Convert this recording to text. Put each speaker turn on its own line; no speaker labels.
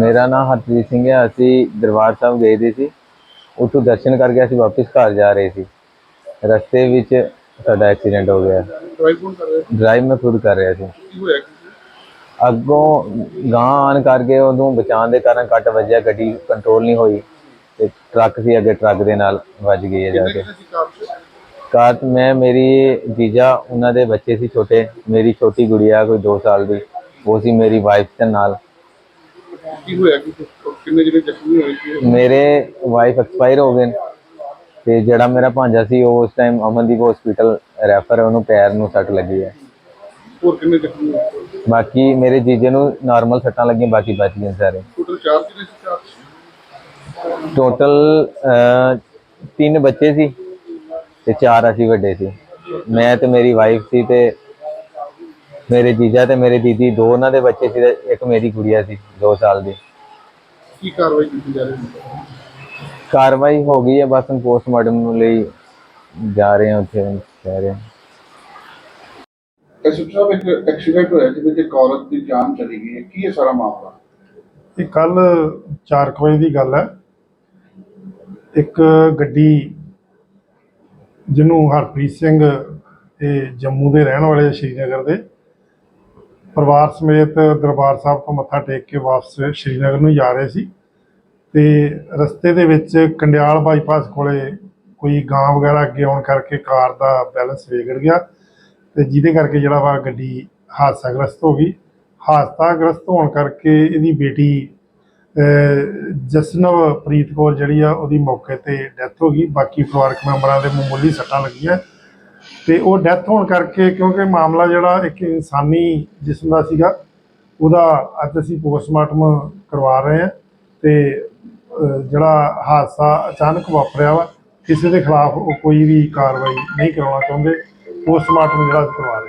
ਮੇਰਾ ਨਾਮ ਹਰਪ੍ਰੀਤ ਸਿੰਘ ਹੈ। ਅਸੀਂ ਦਰਬਾਰ ਸਾਹਿਬ ਗਏ ਦੇ ਸੀ। ਉੱਥੋਂ ਦਰਸ਼ਨ ਕਰਕੇ ਅਸੀਂ ਵਾਪਸ ਘਰ ਜਾ ਰਹੇ ਸੀ। ਰਸਤੇ ਵਿੱਚ ਸਾਡਾ ਐਕਸੀਡੈਂਟ ਹੋ ਗਿਆ।
ਡਰਾਈਵ ਕੌਣ ਕਰ ਰਿਹਾ
ਡਰਾਈਵ ਮੈਂ ਖੁਦ ਕਰ ਰਿਹਾ ਸੀ।
ਕੀ ਹੋਇਆ?
ਅੱਗੋਂ ਗਾਂ ਆਣ ਕਰਕੇ ਉਹਨੂੰ ਬਚਾਉਣ ਦੇ ਕਾਰਨ ਕੱਟ ਵੱਜਿਆ ਗੱਡੀ ਕੰਟਰੋਲ ਨਹੀਂ ਹੋਈ ਤੇ ਟਰੱਕ ਸੀ ਅੱਗੇ ਟਰੱਕ ਦੇ ਨਾਲ ਵੱਜ ਗਈ ਹੈ ਜਾ ਕੇ।
ਕਾਰ
ਮੈਂ ਮੇਰੀ ਜੀਜਾ ਉਹਨਾਂ ਦੇ ਬੱਚੇ ਸੀ ਛੋਟੇ। ਮੇਰੀ ਛੋਟੀ ਗੁੜੀਆ ਕੋਈ 2 ਸਾਲ ਦੀ ਉਹ ਸੀ ਮੇਰੀ ਵਾਈਫ ਦੇ ਨਾਲ।
ਕੀ ਹੋਇਆ ਕੀ? ਕਿੰਨੇ ਜਿਹੜੇ ਜ਼ਖਮੀ ਹੋਏ ਸੀ?
ਮੇਰੇ ਵਾਈਫ ਐਕਸਪਾਇਰ ਹੋ ਗਏ ਨੇ। ਤੇ ਜਿਹੜਾ ਮੇਰਾ ਭਾਂਜਾ ਸੀ ਉਹ ਉਸ ਟਾਈਮ ਅਮਨਦੀਪ ਹਸਪੀਟਲ ਰੈਫਰ ਹੈ ਉਹਨੂੰ ਪੈਰ ਨੂੰ ਸੱਟ ਲੱਗੀ ਹੈ।
ਹੋਰ ਕਿੰਨੇ ਜ਼ਖਮੀ ਹੋਏ?
ਬਾਕੀ ਮੇਰੇ ਜੀਜੇ ਨੂੰ ਨਾਰਮਲ ਸੱਟਾਂ ਲੱਗੀਆਂ ਬਾਕੀ ਬਚ ਗਏ ਸਾਰੇ।
ਸੀ
ਟੋਟਲ ਤਿੰਨ ਬੱਚੇ ਸੀ ਤੇ ਚਾਰ ਅਸੀਂ ਵੱਡੇ ਸੀ। ਮੈਂ ਤੇ ਮੇਰੀ ਵਾਈਫ ਸੀ ਤੇ ਮੇਰੇ ਜੀਜਾ ਤੇ ਮੇਰੇ ਦੀਦੀ ਦੋ ਉਹਨਾਂ ਦੇ ਬੱਚੇ ਸੀ ਤੇ ਇੱਕ ਮੇਰੀ ਗੁੜੀਆ ਸੀ 2 ਸਾਲ ਦੀ।
ਕੀ ਕਾਰਵਾਈ ਕੀਤੀ ਜਾ ਰਹੀ ਹੈ?
ਕਾਰਵਾਈ ਹੋ ਗਈ ਹੈ ਬਸ ਹੁਣ ਪੋਸਟਮਾਰਟਮ ਲਈ ਜਾ ਰਹੇ ਹਾਂ ਉੱਥੇ ਕਹਿ ਰਹੇ ਹਾਂ।
ਐਸਐਚ ਸਾਹਿਬ ਇੱਕ ਐਕਸੀਡੈਂਟ ਹੋਇਆ ਜਿਹਦੇ ਵਿੱਚ ਇੱਕ ਔਰਤ ਦੀ ਜਾਨ ਚਲੀ ਗਈ ਹੈ। ਕੀ ਹੈ ਸਾਰਾ ਮਾਮਲਾ?
ਇਹ ਕੱਲ 4 ਵਜੇ ਦੀ ਗੱਲ ਹੈ। ਇੱਕ ਗੱਡੀ ਜਿਹਨੂੰ ਹਰਪ੍ਰੀਤ ਸਿੰਘ ਇਹ ਜੰਮੂ ਦੇ ਰਹਿਣ ਵਾਲੇ ਸ਼੍ਰੀਨਗਰ ਦੇ ਪਰਿਵਾਰ ਸਮੇਤ ਦਰਬਾਰ ਸਾਹਿਬ ਤੋਂ ਮੱਥਾ ਟੇਕ ਕੇ ਵਾਪਸ ਸ਼੍ਰੀਨਗਰ ਨੂੰ ਜਾ ਰਹੇ ਸੀ ਤੇ ਰਸਤੇ ਦੇ ਵਿੱਚ ਕੰਡਿਆਲ ਬਾਈਪਾਸ ਕੋਲੇ ਕੋਈ ਗਾਂ ਵਗੈਰਾ ਅੱਗੇ ਆਉਣ ਕਰਕੇ ਕਾਰ ਦਾ ਬੈਲੈਂਸ ਵਿਗੜ ਗਿਆ ਤੇ ਜਿਹਦੇ ਕਰਕੇ ਜਿਹੜਾ ਵਾ ਗੱਡੀ ਹਾਦਸਾਗ੍ਰਸਤ ਹੋ ਗਈ। ਹਾਦਸਾਗ੍ਰਸਤ ਹੋਣ ਕਰਕੇ ਇਹਦੀ ਬੇਟੀ ਜਸਨਵ ਪ੍ਰੀਤ ਕੌਰ ਜਿਹੜੀ ਆ ਉਹਦੀ ਮੌਕੇ ਤੇ ਡੈਥ ਹੋ ਗਈ। ਬਾਕੀ ਪਰਿਵਾਰਕ ਮੈਂਬਰਾਂ ਦੇ ਮਾਮੂਲੀ ਸੱਟਾਂ ਲੱਗੀਆਂ। ਤੇ ਉਹ ਡੈਥ ਹੋਣ ਕਰਕੇ ਕਿਉਂਕਿ ਮਾਮਲਾ ਜਿਹੜਾ ਇੱਕ ਇਨਸਾਨੀ ਜਿਸਮ ਦਾ ਸੀਗਾ, ਉਹਦਾ ਅੱਜ ਅਸੀਂ ਪੋਸਟਮਾਰਟਮ ਕਰਵਾ ਰਹੇ ਹਾਂ ਤੇ ਜਿਹੜਾ ਹਾਦਸਾ ਅਚਾਨਕ ਵਾਪਰਿਆ ਵਾ, ਕਿਸੇ ਦੇ ਖਿਲਾਫ ਉਹ ਕੋਈ ਵੀ ਕਾਰਵਾਈ ਨਹੀਂ ਕਰਾਉਣਾ ਚਾਹੁੰਦੇ, ਪੋਸਟਮਾਰਟਮ ਜਿਹੜਾ ਅਸੀਂ ਕਰਵਾ